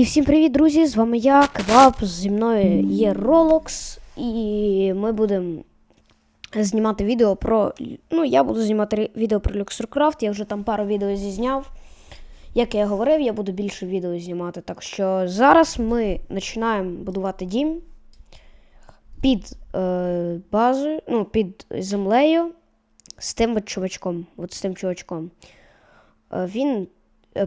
І всім привіт, друзі! З вами я, Кебаб, зі мною є Ролокс, і ми будемо знімати відео про. Ну, я буду знімати відео про Luxorcraft, я вже там пару відео зізняв. Як я говорив, я буду більше відео знімати. Так що зараз ми починаємо будувати дім під е, базою, ну, під землею з тим чувачком. От з тим чувачком. Е, він е,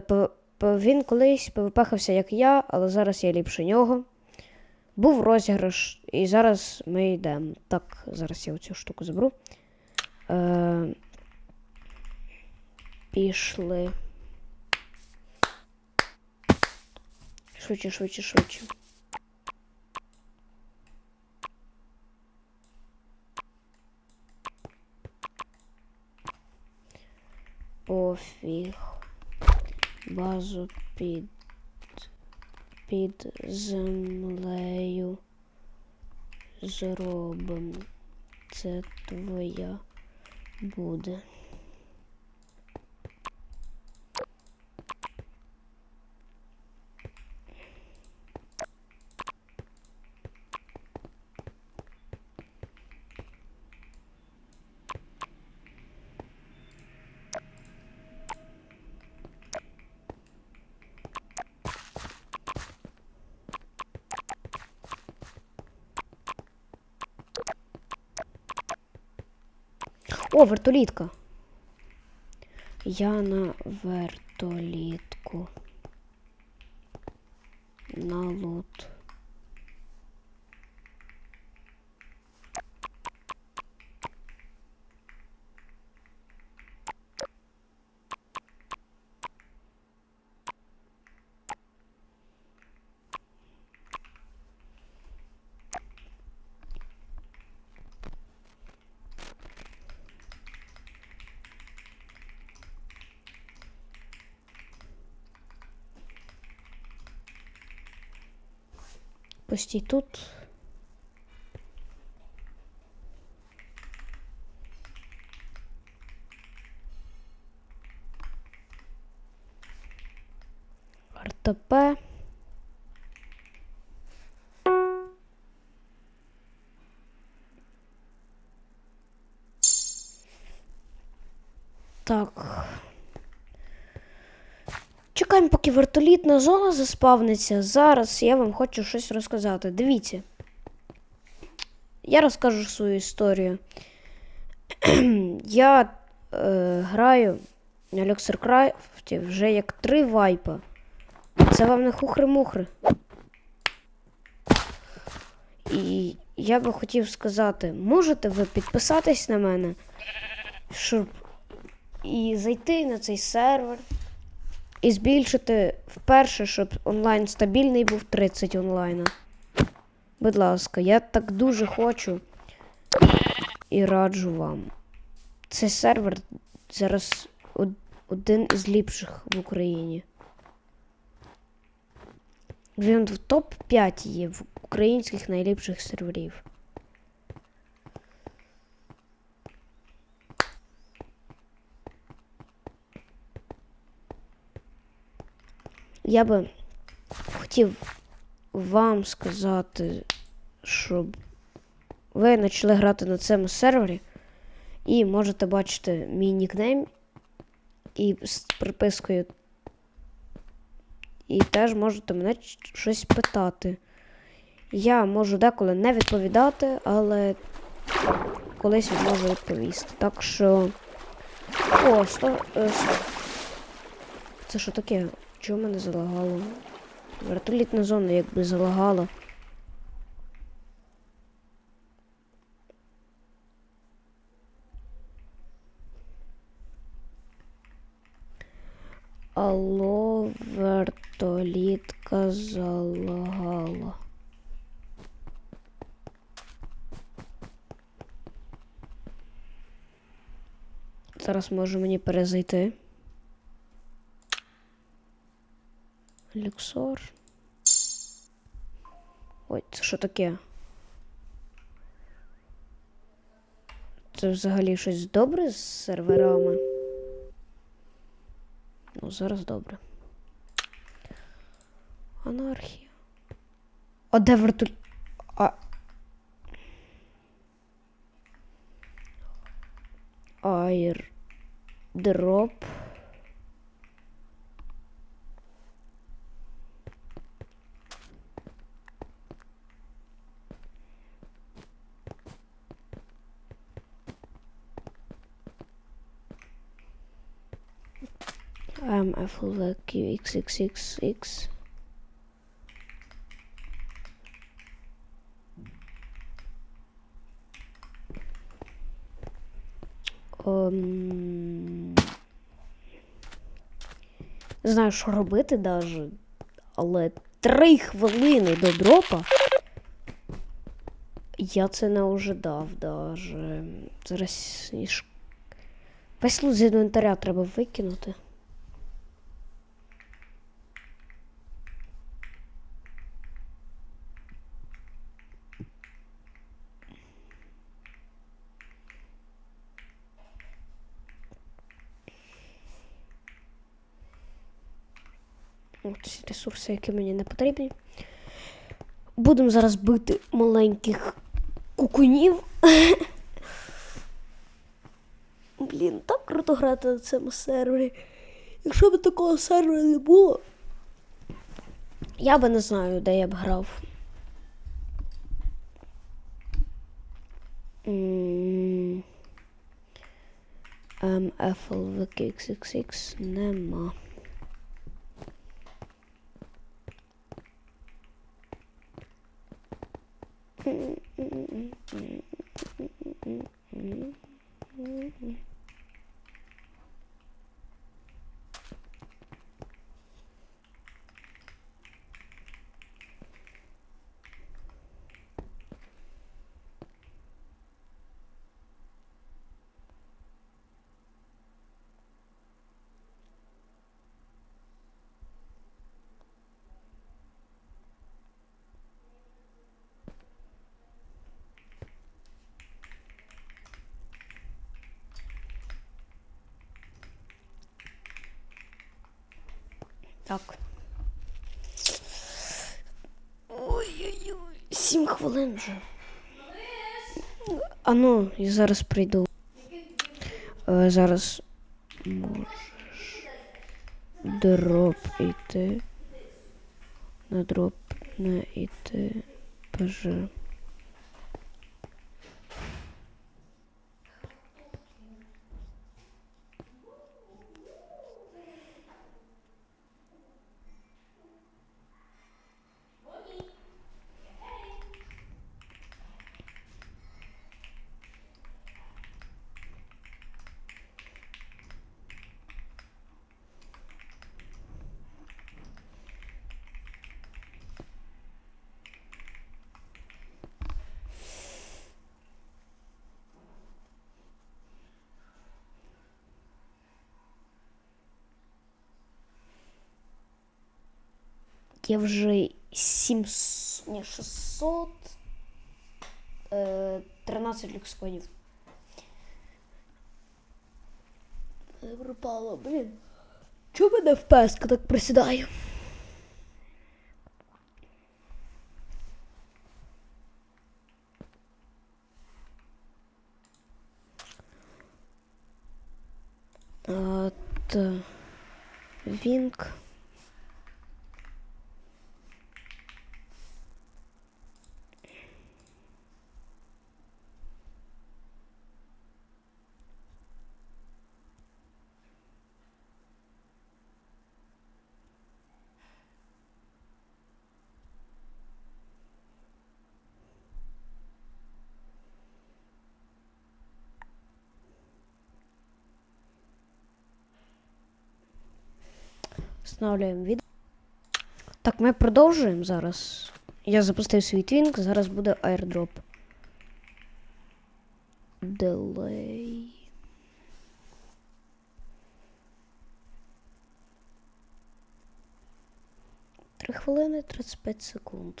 він колись ПВПхався, як я, але зараз я ліпше нього. Був розіграш, і зараз ми йдемо. Так, зараз я оцю штуку заберу. Е, пішли. Швидше, швидше, швидше. Пофіг. Базу під, під землею зробимо. Це твоя буде. О, вертолітка. Я на вертолітку. На лут. Постій тут. РТП. Так. Чекаємо, поки вертолітна зона заспавниться. Зараз я вам хочу щось розказати. Дивіться. Я розкажу свою історію. я е, граю на Luxorcraft вже як три вайпа. Це вам не хухри-мухри. І я би хотів сказати, можете ви підписатись на мене, щоб і зайти на цей сервер і збільшити вперше, щоб онлайн стабільний був 30 онлайна. Будь ласка, я так дуже хочу і раджу вам. Цей сервер зараз один із ліпших в Україні. Він в топ-5 є в українських найліпших серверів. Я би хотів вам сказати, щоб ви почали грати на цьому сервері і можете бачити мій нікнейм і з припискою. І теж можете мене щось питати. Я можу деколи не відповідати, але колись можу відповісти. Так що. О, сто. е, Це що таке? Чого мене залагало? Вертолітна зона якби залагала. Алло, вертолітка залагала. Зараз може мені перезайти. Люксор. Ой, це що таке? Це взагалі щось добре з серверами? Ну, зараз добре. Анархія. А де вертоль... А... Айр... Дроп. Um, FLQ XXXX. Ем, Не знаю, що робити даже, але три хвилини до дропа. Я це не ожидав даже. Зараз сніж- весь лут з інвентаря треба викинути. От ці ресурси, які мені не потрібні. Будемо зараз бити маленьких кукунів. Блін, так круто грати на цьому сервері. Якщо б такого сервера не було, я би не знаю, де я б грав. М, FLVKXXX нема. Так. Ой-ой-ой, сім хвилин вже. А ну, я зараз прийду. Е, зараз можеш дроп іти. На дроп не іти. ПЖ. Я вже 700, ні, 600, е, 13 люксконів. Не пропало, блін. Чому мене песка так присідаю? А, та, Вінк. Встановлюємо відео. Так, ми продовжуємо зараз. Я запустив свій твінк, зараз буде airdrop. Delay. Три хвилини 35 секунд.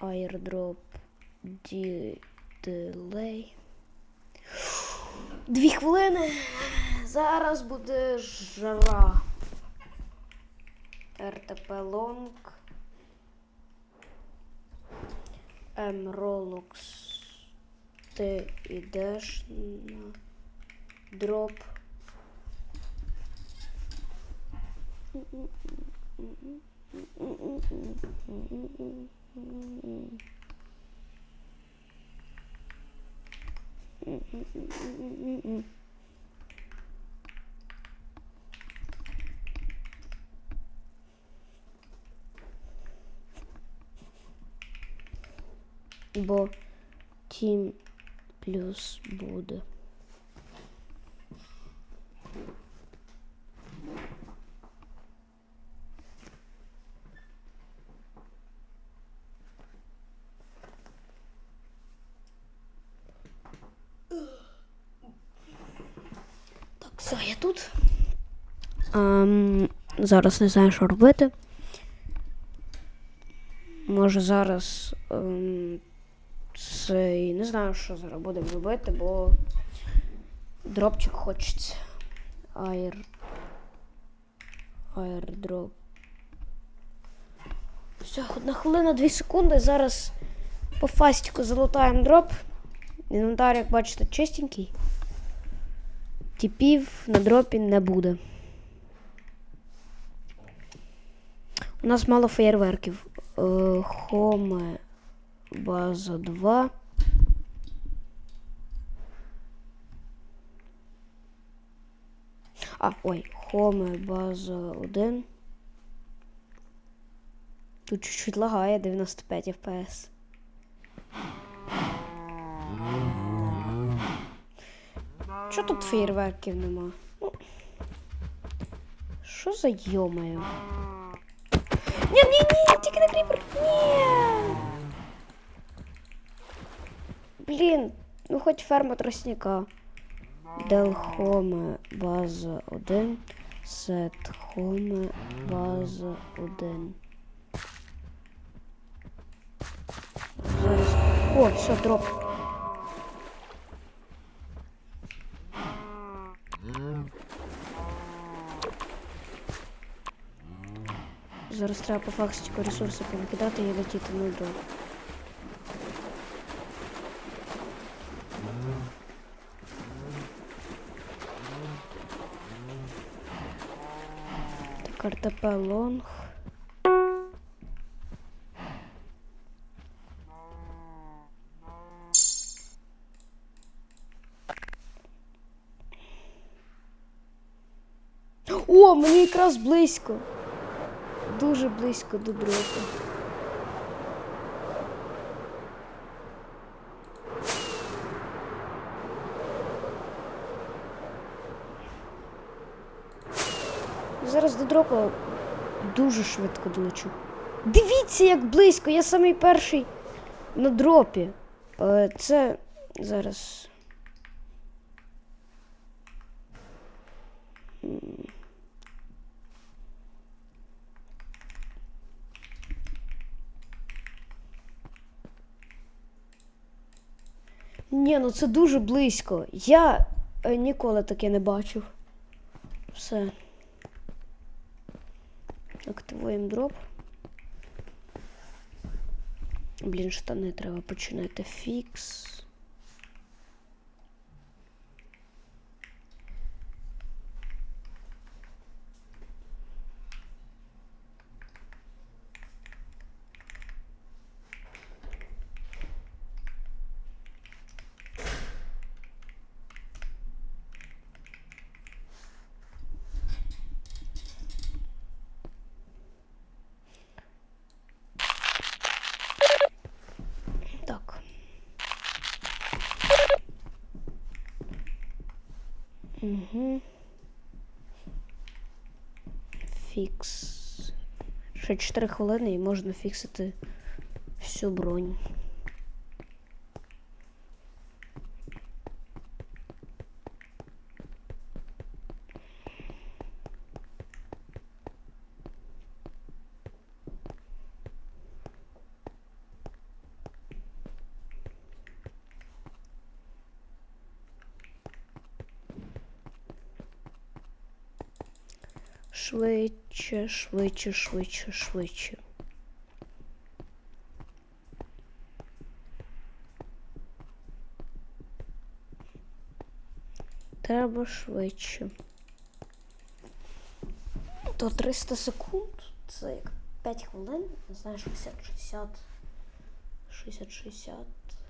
Airdrop. Delay. Дві хвилини. Зараз буде жара. РТП Лонг. Ролокс. Ти йдеш на дроп. Бо тім плюс буде. Так, все, я тут. Ем, зараз не знаю, що робити. Може зараз. Ем, і не знаю, що зараз будемо робити, бо дропчик хочеться. Айр. Айрдроп. Все, одна хвилина, дві секунди. Зараз по фастіку залутаємо дроп. Інвентар, як бачите, чистенький. Типів на дропі не буде. У нас мало феєрверків. Е, Хоме база 2. А, ой, Хоме база 1. Тут чуть-чуть лагає 95 FPS. Що тут фейерверків нема? Ну, Що за йомаю? Ні, ні, ні, тільки не кріпер. Ні. Блін, ну хоч ферма тростника. Делхоме база 1. Сет Хоме база 1. Зараз. О, все, дроп. Зараз треба по факстику ресурси повикидати і летіти на дроп. РТП лонг. О, мені якраз близько. Дуже близько до дропу. Зараз до дропа дуже швидко долечу. Дивіться, як близько! Я самий перший на дропі. Е, Це зараз. Ні, ну це дуже близько. Я е, ніколи таке не бачив. Все. Активуємо дроп. Блін, штани треба починати фікс. 4 хвилини і можна фіксити всю бронь. швидше швидше, швидше, швидше. Треба швидше. То 300 секунд. Це як 5 хвилин. Не знаю, 60, 60. 60, 60,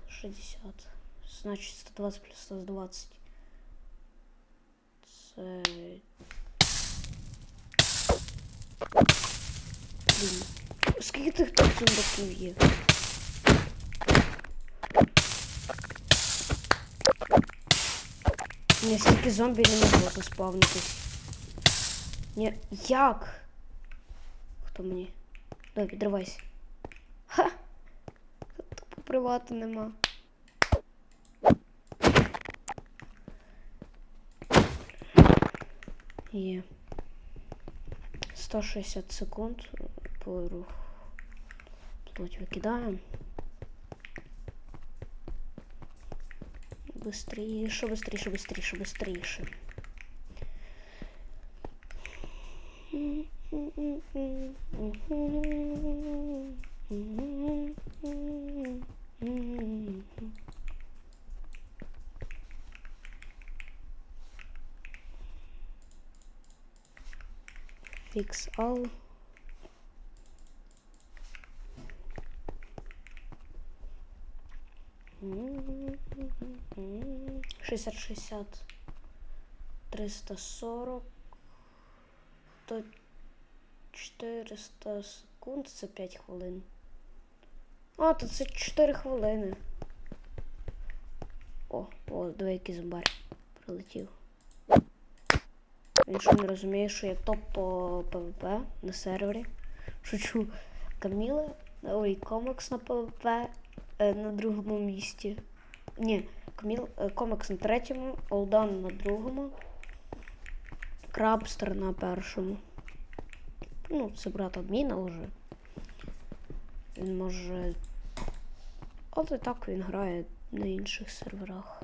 60. Значить 120 плюс 120. Це. Блін. Скільки тих тут зомбаків є? Ні, стільки зомбі не могло заспавнитись. Ні, як? Хто мені? Давай, підривайся. Ха! Тупо привату нема. Є. 160 секунд по рух. Плоть викидаємо. Быстріше, быстріше, быстріше, быстріше. All. Шестьдесят шестьдесят триста сорок то 400 секунд це 5 хвилин. А, то це 4 хвилини. О, о, диви, який зомбар прилетів. Він що не розуміє, що я топ по ПВП на сервері. Шучу. Каміла, ой, комікс на ПВП е, на другому місці. Ні, е, комікс на третьому, Олдан на другому, Крабстер на першому. Ну, це брат адміна вже. Він може. Але так він грає на інших серверах.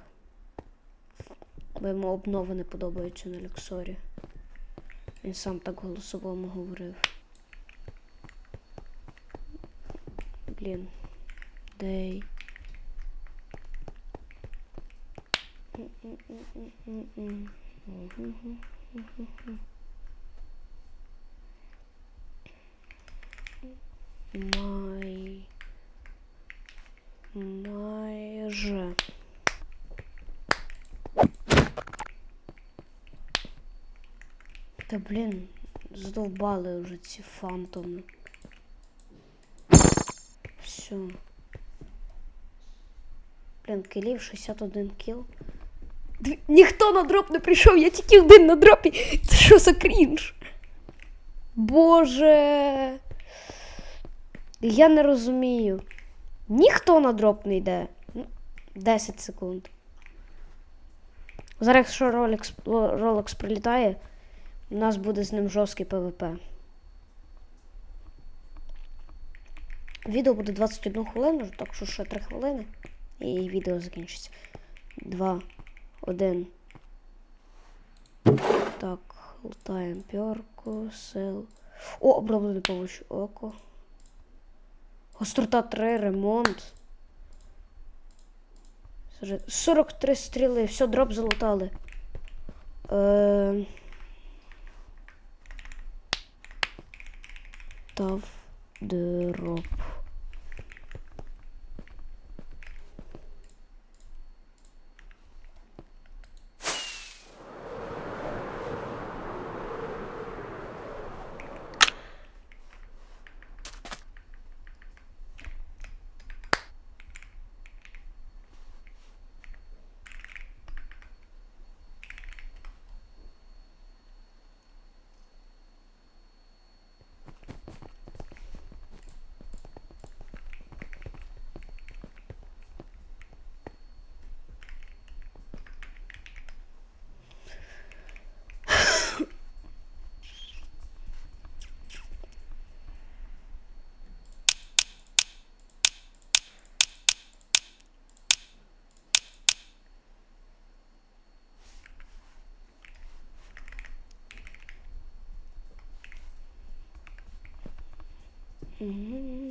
Бо йому обнови не подобаються на Лексорі. Він сам так голосовому говорив. Блін. Дей. Май. Майже. Та блін, задовбали вже ці фантоми. Все. Блін, кілів 61 кіл. Ніхто на дроп не прийшов, я тільки один на дропі. Це що за крінж? Боже. Я не розумію. Ніхто на дроп не йде. Ну, 10 секунд. Зараз, якщо Rolex, Rolex прилітає, у нас буде з ним жорсткий ПВП. Відео буде 21 хвилину, так що ще 3 хвилини. І відео закінчиться. 2, 1. Так, лутаємо пьорку, сил. О, оброблений павуч око. Гострота 3, ремонт. Сорок- 43 стріли, все, дроп залутали. Е... Тав дроп. 嗯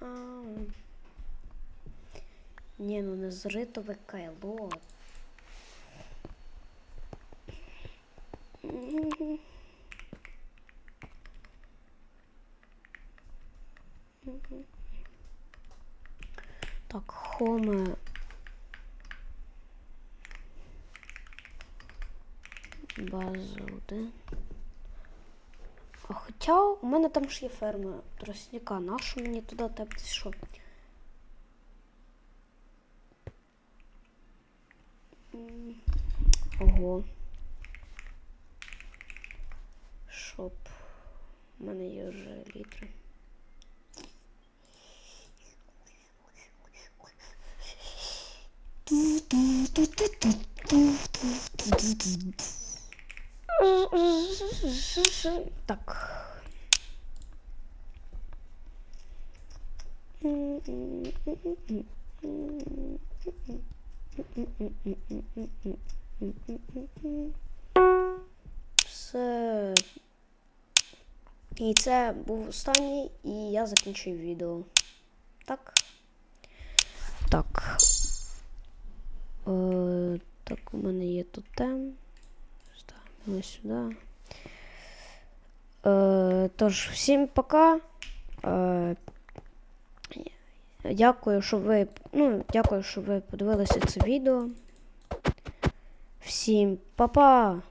ам. Ні, ну не зритове кайло. Так, хоме. База один. А хоча у мене там ж є ферма тростника. нашу мені туди тепти що? М, Ого. Шоп. У мене є вже літри. Так. Все. І це був останній, і я закінчив відео. Так. Так. Е, так, у мене є тут тем. Ставимо сюди. Е, тож, всім пока. Е, дякую, що ви. Ну, дякую, що ви подивилися це відео. Всім па-па!